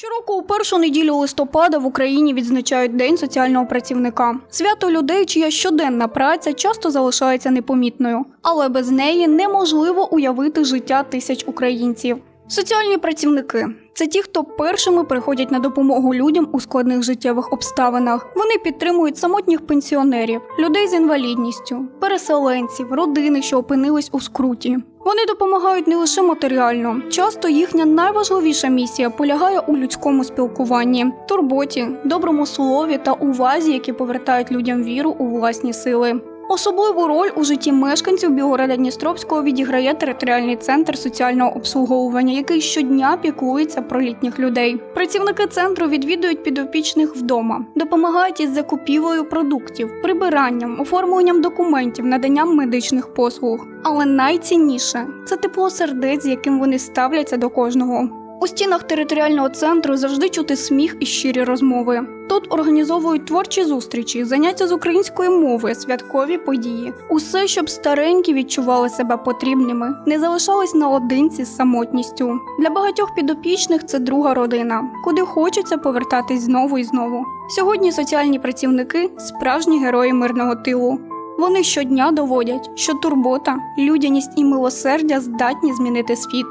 Щороку у першу неділю листопада в Україні відзначають День соціального працівника. Свято людей, чия щоденна праця часто залишається непомітною, але без неї неможливо уявити життя тисяч українців. Соціальні працівники це ті, хто першими приходять на допомогу людям у складних життєвих обставинах. Вони підтримують самотніх пенсіонерів, людей з інвалідністю, переселенців, родини, що опинились у скруті. Вони допомагають не лише матеріально. Часто їхня найважливіша місія полягає у людському спілкуванні, турботі, доброму слові та увазі, які повертають людям віру у власні сили. Особливу роль у житті мешканців Білгорода Дністровського відіграє територіальний центр соціального обслуговування, який щодня піклується про літніх людей. Працівники центру відвідують підопічних вдома, допомагають із закупівлею продуктів, прибиранням, оформленням документів, наданням медичних послуг. Але найцінніше це тепло сердець, з яким вони ставляться до кожного. У стінах територіального центру завжди чути сміх і щирі розмови. Тут організовують творчі зустрічі, заняття з української мови, святкові події. Усе, щоб старенькі відчували себе потрібними, не залишались наодинці з самотністю. Для багатьох підопічних це друга родина, куди хочеться повертатись знову і знову. Сьогодні соціальні працівники справжні герої мирного тилу. Вони щодня доводять, що турбота, людяність і милосердя здатні змінити світ.